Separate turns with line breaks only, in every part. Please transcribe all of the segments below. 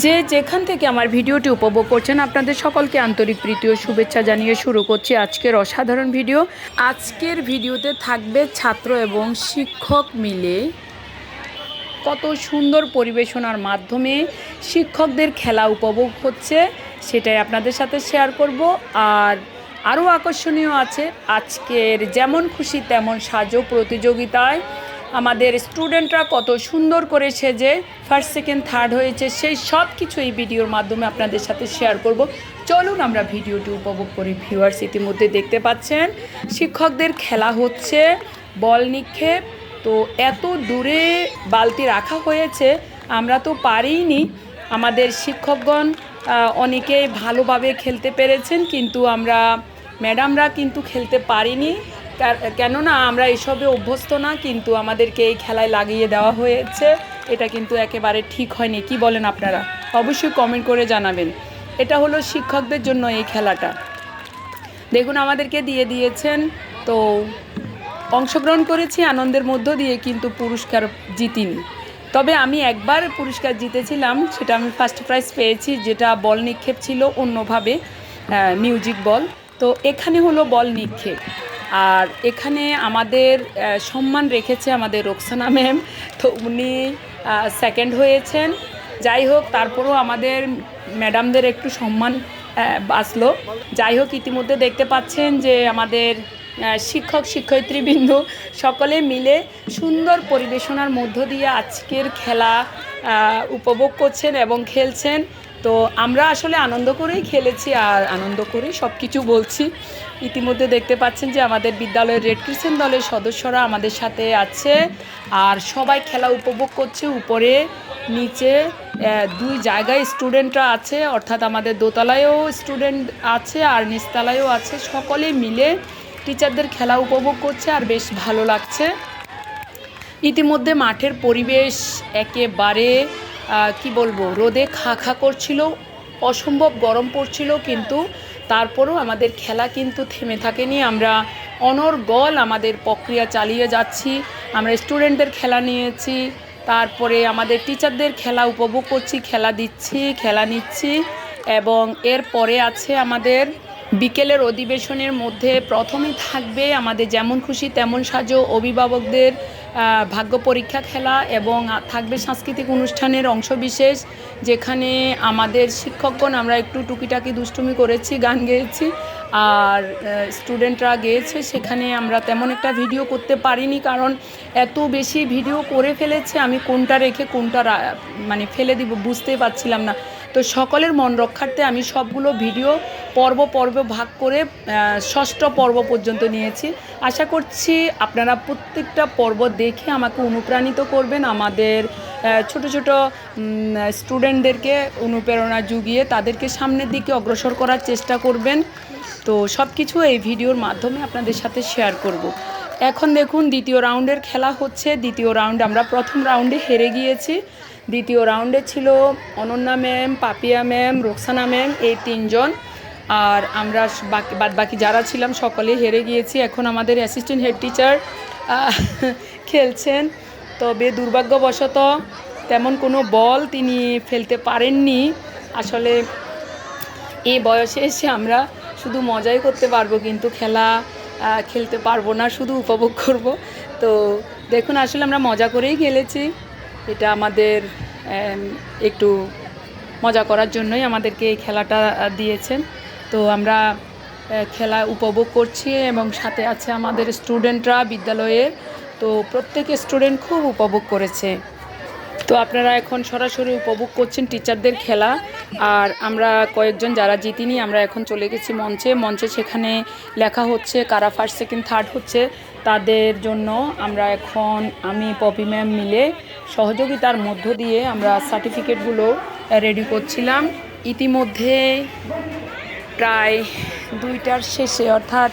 যে যেখান থেকে আমার ভিডিওটি উপভোগ করছেন, আপনাদের সকলকে আন্তরিক প্রীতি ও শুভেচ্ছা জানিয়ে শুরু করছি আজকের অসাধারণ ভিডিও। আজকের ভিডিওতে থাকবে ছাত্র এবং শিক্ষক মিলে কত সুন্দর পরিবেশনার মাধ্যমে শিক্ষকদের খেলা উপভোগ হচ্ছে, সেটাই আপনাদের সাথে শেয়ার করব। আর আরও আকর্ষণীয় আছে, আজকের যেমন খুশি তেমন সাজো প্রতিযোগিতায় আমাদের স্টুডেন্টরা কত সুন্দর করে সেজে ফার্স্ট সেকেন্ড থার্ড হয়েছে, সেই সব কিছু এই ভিডিওর মাধ্যমে আপনাদের সাথে শেয়ার করব। চলুন আমরা ভিডিওটি উপভোগ করি। ভিউয়ার্স ইতিমধ্যে দেখতে পাচ্ছেন, শিক্ষকদের খেলা হচ্ছে, বল নিক্ষেপ। তো এত দূরে বালতি রাখা হয়েছে, আমরা তো পারিনি। আমাদের শিক্ষকগণ অনেকেই ভালোভাবে খেলতে পেরেছেন, কিন্তু আমরা ম্যাডামরা কিন্তু খেলতে পারিনি। কেননা আমরা এসবে অভ্যস্ত না, কিন্তু আমাদেরকে এই খেলায় লাগিয়ে দেওয়া হয়েছে। এটা কিন্তু একেবারে ঠিক হয়নি। কি বলেন আপনারা? অবশ্যই কমেন্ট করে জানাবেন। এটা হলো শিক্ষকদের জন্য এই খেলাটা। দেখুন, আমাদেরকে দিয়ে দিয়েছেন, তো অংশগ্রহণ করেছি, আনন্দের মধ্য দিয়ে কিন্তু পুরস্কার জিতিনি। তবে আমি একবার পুরস্কার জিতেছিলাম, সেটা আমি ফার্স্ট প্রাইজ পেয়েছি, যেটা বল নিক্ষেপ ছিল অন্যভাবে মিউজিক বল তো এখানে হলো বল নিক্ষেপ। আর এখানে আমাদের সম্মান রেখেছে আমাদের রোকসানা ম্যাম। তো উনি সেকেন্ড হয়েছেন। যাই হোক, তারপরেও আমাদের ম্যাডামদের একটু সম্মান বাঁচলো যাই হোক, ইতিমধ্যে দেখতে পাচ্ছেন যে আমাদের শিক্ষক, শিক্ষয়িত্রীবৃন্দ সকলে মিলে সুন্দর পরিবেশনার মধ্য দিয়ে আজকের খেলা উপভোগ করছেন এবং খেলছেন। তো আমরা আসলে আনন্দ করেই খেলেছি আর আনন্দ করেই সব কিছু বলছি। ইতিমধ্যে দেখতে পাচ্ছেন যে আমাদের বিদ্যালয়ের রেড ক্রিসেন্ট দলের সদস্যরা আমাদের সাথে আছে আর সবাই খেলা উপভোগ করছে উপরে, নিচে দুই জায়গায় স্টুডেন্টরা আছে, অর্থাৎ আমাদের দোতলায়ও স্টুডেন্ট আছে আর নিচতলায়ও আছে। সকলে মিলে টিচারদের খেলা উপভোগ করছে আর বেশ ভালো লাগছে। ইতিমধ্যে মাঠের পরিবেশ একেবারে কি বলব, রোদে খা খা করছিল, অসম্ভব গরম পড়ছিল কিন্তু তারপরেও আমাদের খেলা কিন্তু থেমে থাকেনি। আমরা অনর্গল আমাদের প্রক্রিয়া চালিয়ে যাচ্ছি, আমরা স্টুডেন্টদের খেলা নিয়েছি, তারপরে আমাদের টিচারদের খেলা উপভোগ করছি, খেলা দিচ্ছি, খেলা নিচ্ছি এবং এর পরে আছে আমাদের বিকেলের অধিবেশনের মধ্যে প্রথমে থাকবে আমাদের যেমন খুশি তেমন সাজো অভিভাবকদের ভাগ্য পরীক্ষা খেলা এবং থাকবে সাংস্কৃতিক অনুষ্ঠানের অংশবিশেষ, যেখানে আমাদের শিক্ষকগণ, আমরা একটু টুকিটাকি দুষ্টুমি করেছি, গান গেয়েছি, আর স্টুডেন্টরা গেয়েছে, সেখানে আমরা তেমন একটা ভিডিও করতে পারিনি, কারণ এত বেশি ভিডিও করে ফেলেছে, আমি কোনটা রেখে কোনটা মানে ফেলে দিব বুঝতেই পারছিলাম না। তো সকলের মন রক্ষার্থে আমি সবগুলো ভিডিও পর্ব পর্ব ভাগ করে ষষ্ঠ পর্ব পর্যন্ত নিয়েছি। আশা করছি আপনারা প্রত্যেকটা পর্ব দেখে আমাকে অনুপ্রাণিত করবেন। আমাদের ছোট ছোট স্টুডেন্টদেরকে অনুপ্রেরণা জুগিয়ে তাদেরকে সামনের দিকে অগ্রসর করার চেষ্টা করবেন। তো সব কিছু এই ভিডিওর মাধ্যমে আপনাদের সাথে শেয়ার করব। এখন দেখুন, দ্বিতীয় রাউন্ডের খেলা হচ্ছে। দ্বিতীয় রাউন্ড আমরা প্রথম রাউন্ডে হেরে গিয়েছি। দ্বিতীয় রাউন্ডে ছিল Ananya ma'am, Papiya ma'am, Roksana ma'am, এই তিনজন। আর আমরা বাকি বাদ বাকি যারা ছিলাম সকলে হেরে গিয়েছি। এখন আমাদের অ্যাসিস্ট্যান্ট হেড টিচার খেলছেন। তবে দুর্ভাগ্যবশত তেমন কোনো বল তিনি ফেলতে পারেননি। আসলে এই বয়সে এসে আমরা শুধু মজাই করতে পারব, কিন্তু খেলা খেলতে পারব না, শুধু উপভোগ করব। তো দেখুন, আসলে আমরা মজা করেই খেলেছি। এটা আমাদের একটু মজা করার জন্যই আমাদেরকে এই খেলাটা দিয়েছেন। তো আমরা খেলা উপভোগ করছি এবং সাথে আছে আমাদের স্টুডেন্টরা বিদ্যালয়ে তো প্রত্যেক স্টুডেন্ট খুব উপভোগ করেছে। তো আপনারা এখন সরাসরি উপভোগ করছেন টিচারদের খেলা। আর আমরা কয়েকজন যারা জিতিনি, আমরা এখন চলে গেছি মঞ্চে। মঞ্চে সেখানে লেখা হচ্ছে, কারা ফার্স্ট সেকেন্ড থার্ড হচ্ছে, তাদের জন্য আমরা এখন, আমি, পপি ম্যাম মিলে সহযোগিতার মধ্য দিয়ে আমরা সার্টিফিকেটগুলো রেডি করছিলাম। ইতিমধ্যে প্রায় দুইটার শেষে অর্থাৎ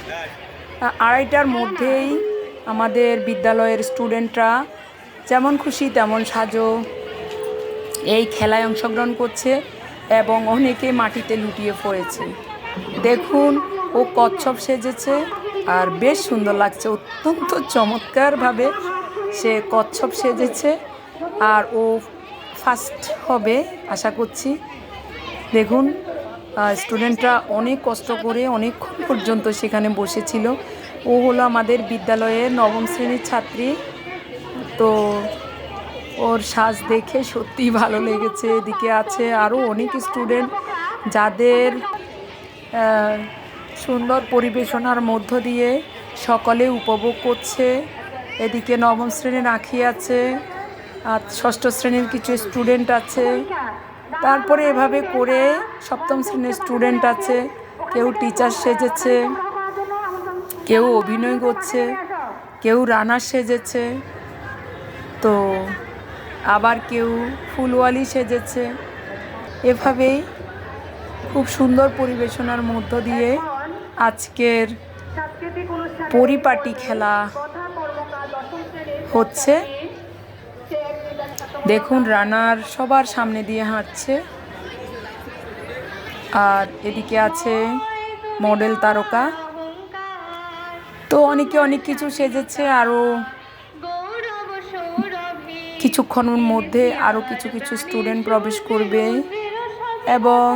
আড়াইটার মধ্যেই আমাদের বিদ্যালয়ের স্টুডেন্টরা যেমন খুশি তেমন সাজো এই খেলায় অংশগ্রহণ করছে এবং অনেকে মাটিতে লুটিয়ে পড়েছে। দেখুন, ও কচ্ছপ সেজেছে আর বেশ সুন্দর লাগছে। অত্যন্ত চমৎকারভাবে সে কচ্ছপ সেজেছে। আর ও ফার্স্ট হবে, আশা করছি। দেখুন স্টুডেন্টরা অনেক কষ্ট করে অনেকক্ষণ পর্যন্ত সেখানে বসেছিল। ও হলো আমাদের বিদ্যালয়ের নবম শ্রেণির ছাত্রী। তো ওর সাজ দেখে সত্যিই ভালো লেগেছে। এদিকে আছে আরও অনেক স্টুডেন্ট যাদের সুন্দর পরিবেশনার মধ্য দিয়ে সকলে উপভোগ করছে। এদিকে নবম শ্রেণির আঁখি আছে। আর ষষ্ঠ শ্রেণির কিছু স্টুডেন্ট আছে। তারপরে এভাবে করে সপ্তম শ্রেণির স্টুডেন্ট আছে। কেউ টিচার সেজেছে, কেউ অভিনয় করছে, কেউ রানার সেজেছে। তো আবার কেউ ফুলওয়ালি সেজেছে। এভাবেই খুব সুন্দর পরিবেশনার মধ্য দিয়ে আজকের পরিপাটি খেলা হচ্ছে। দেখুন, রানার সবার সামনে দিয়ে হাঁটছে। আর এদিকে আছে মডেল তারকা। তো অনেকে অনেক কিছু সেজেছে আরও কিছুক্ষণের মধ্যে আরও কিছু কিছু স্টুডেন্ট প্রবেশ করবে। এবং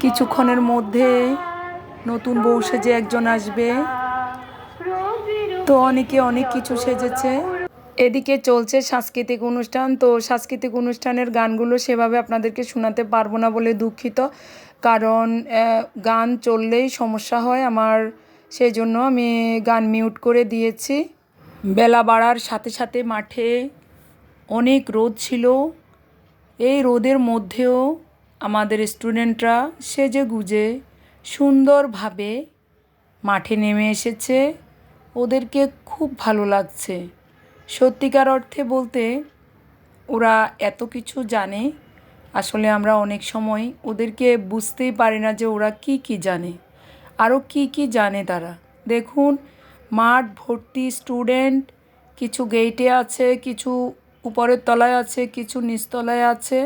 কিছুক্ষণের মধ্যে নতুন বউ সেজে একজন আসবে। তো অনেকে অনেক কিছু সেজেছে। এদিকে চলছে সাংস্কৃতিক অনুষ্ঠান। তো সাংস্কৃতিক অনুষ্ঠানের গানগুলো সেভাবে আপনাদেরকে শোনাতে পারব না বলে দুঃখিত। কারণ গান চললেই সমস্যা হয় আমার। সেই জন্য আমি গান মিউট করে দিয়েছি। বেলা বাড়ার সাথে সাথে মাঠে অনেক রোদ ছিল। এই রোদের মধ্যেও আমাদের স্টুডেন্টরা সেজে গুজে সুন্দরভাবে মাঠে নেমে এসেছে। ওদেরকে খুব ভালো লাগছে। সত্যিকার অর্থে বলতে ওরা এত কিছু জানে, আসলে আমরা অনেক সময় ওদেরকে বুঝতেই পারি না যে ওরা কি কি জানে। আরও কি কি জানে তারা। দেখুন, মাঠ ভর্তি স্টুডেন্ট, কিছু গেইটে আছে, কিছু উপরের তলায় আছে, কিছু নিচতলায় আছে,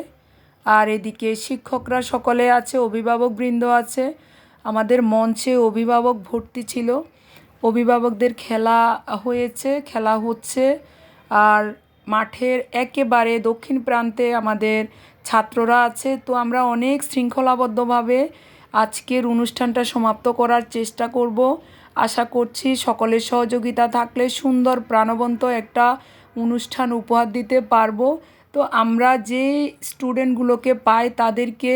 আর এদিকে শিক্ষকরা সকলে আছে, অভিভাবকবৃন্দ আছে। আমাদের মঞ্চে অভিভাবক ভর্তি ছিল। অভিভাবকদের খেলা হয়েছে, খেলা হচ্ছে। আর মাঠের একেবারে দক্ষিণ প্রান্তে আমাদের ছাত্ররা আছে। তো আমরা অনেক শৃঙ্খলাবদ্ধভাবে আজকের অনুষ্ঠানটা সমাপ্ত করার চেষ্টা করব। আশা করছি সকলের সহযোগিতা থাকলে সুন্দর, প্রাণবন্ত একটা অনুষ্ঠান উপহার দিতে পারব। তো আমরা যে স্টুডেন্টগুলোকে পাই তাদেরকে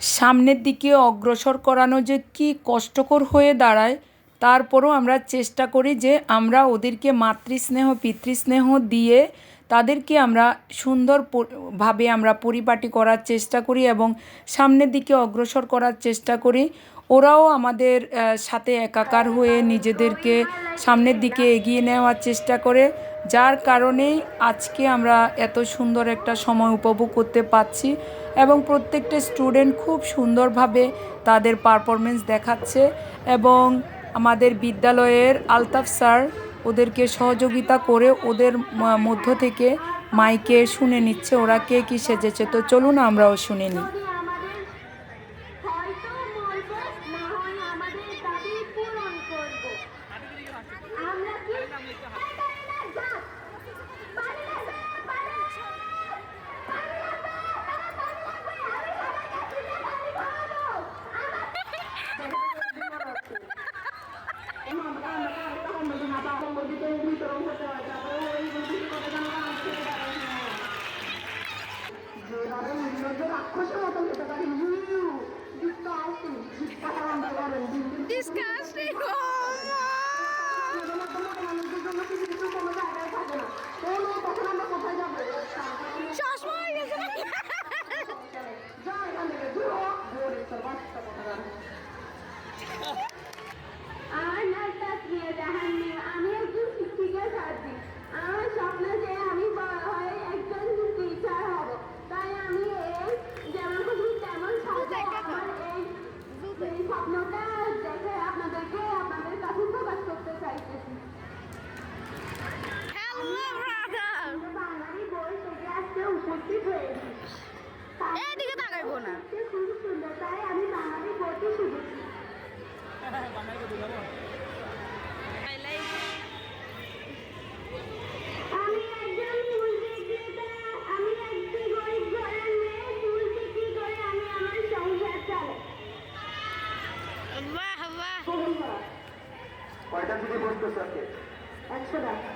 সামনের দিকে অগ্রসর করানো যে কি কষ্টকর হয়ে দাঁড়ায় তারপরও আমরা চেষ্টা করি যে আমরা ওদেরকে মাতৃস্নেহ, পিতৃস্নেহ দিয়ে তাদেরকে আমরা সুন্দর ভাবে আমরা পরিপাটি করার চেষ্টা করি এবং সামনের দিকে অগ্রসর করার চেষ্টা করি। ওরাও আমাদের সাথে একাকার হয়ে নিজেদেরকে সামনের দিকে এগিয়ে নেওয়ার চেষ্টা করে, যার কারণেই আজকে আমরা এত সুন্দর একটা সময় উপভোগ করতে পারছি এবং প্রত্যেকটা স্টুডেন্ট খুব সুন্দরভাবে তাদের পারফরমেন্স দেখাচ্ছে এবং আমাদের বিদ্যালয়ের আলতাফ স্যার ওদেরকে সহযোগিতা করে ওদের মধ্য থেকে মাইকে শুনে নিচ্ছে, ওরা কে কী সেজেছে? তো চলুন আমরাও শুনে নিই।
disgusting.
Oh,
করতেছে
একশো টাকা।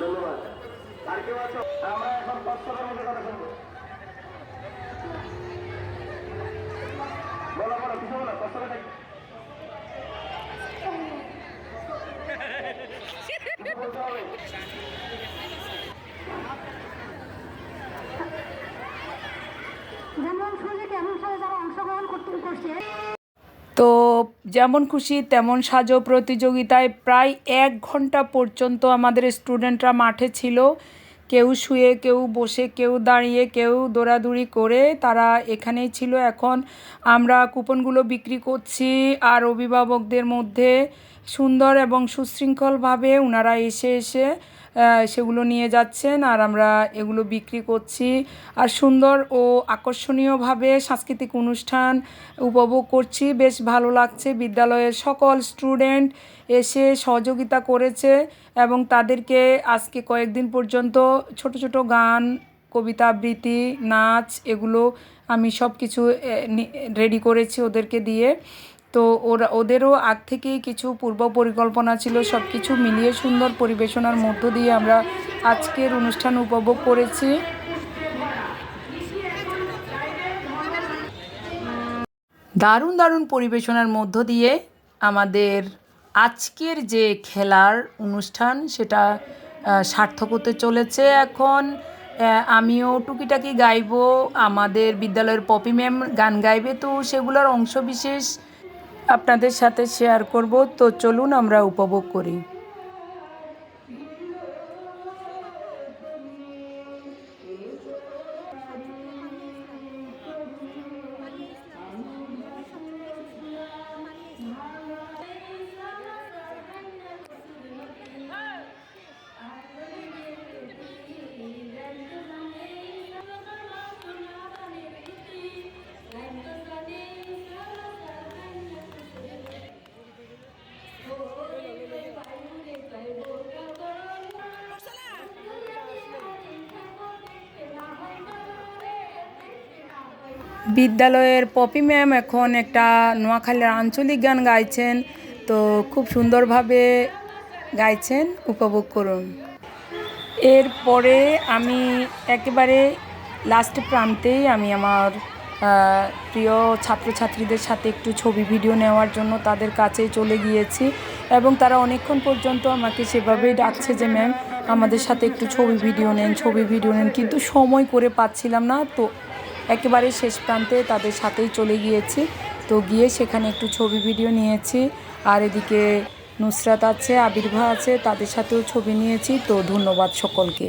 ধন্যবাদ। আর আমরা
যেমন সুযোগ এমন সাথে যারা অংশগ্রহণ করতে করছে
যেমন খুশি, তেমন সাজো। প্রতিযোগিতায় প্রায় এক ঘণ্টা পর্যন্ত আমাদের স্টুডেন্টরা মাঠে ছিল। কেউ শুয়ে, কেউ বসে, কেউ দাঁড়িয়ে, কেউ দৌড়াদৌড়ি করে তারা এখানেই ছিল। এখন আমরা কুপনগুলো বিক্রি করছি আর অভিভাবকদের মধ্যে সুন্দর এবং সুশৃঙ্খলভাবে ওনারা এসে এসে সেগুলো নিয়ে যাচ্ছেন আর আমরা এগুলো বিক্রি করছি। আর সুন্দর ও আকর্ষণীয়ভাবে সাংস্কৃতিক অনুষ্ঠান উপভোগ করছি। বেশ ভালো লাগছে। বিদ্যালয়ের সকল স্টুডেন্ট এসে সহযোগিতা করেছে এবং তাদেরকে আজকে কয়েকদিন পর্যন্ত ছোট ছোট গান, কবিতা, আবৃত্তি, নাচ এগুলো আমি সব কিছু রেডি করেছি ওদেরকে দিয়ে। তো ওরা, ওদেরও আগ থেকেই কিছু পূর্ব পরিকল্পনা ছিল সব কিছু মিলিয়ে সুন্দর পরিবেশনার মধ্য দিয়ে আমরা আজকের অনুষ্ঠান উপভোগ করেছি। দারুণ দারুণ পরিবেশনার মধ্য দিয়ে আমাদের আজকের যে খেলার অনুষ্ঠান, সেটা সার্থক হতে চলেছে এখন। আমিও টুকিটাকি গাইবো, আমাদের বিদ্যালয়ের পপি ম্যাম গান গাইবে, তো সেগুলোর অংশবিশেষ আপনাদের সাথে শেয়ার করব। তো চলুন আমরা উপভোগ করি। বিদ্যালয়ের পপি ম্যাম এখন একটা নোয়াখালীর আঞ্চলিক গান গাইছেন। তো খুব সুন্দরভাবে গাইছেন, উপভোগ করুন। এরপরে আমি একেবারে লাস্ট প্রান্তেই আমি আমার প্রিয় ছাত্রছাত্রীদের সাথে একটু ছবি ভিডিও নেওয়ার জন্য তাদের কাছে চলে গিয়েছি এবং তারা অনেকক্ষণ পর্যন্ত আমাকে সেভাবেই ডাকছে যে, ম্যাম, আমাদের সাথে একটু ছবি ভিডিও নেন, ছবি ভিডিও নেন। কিন্তু সময় করে পাচ্ছিলাম না। তো একেবারে শেষ প্রান্তে তাদের সাথেই চলে গিয়েছি। তো গিয়ে সেখানে একটু ছবি ভিডিও নিয়েছি। আর এদিকে নুসরাত আছে আবির্ভা আছে, তাদের সাথেও ছবি নিয়েছি। তো ধন্যবাদ সকলকে।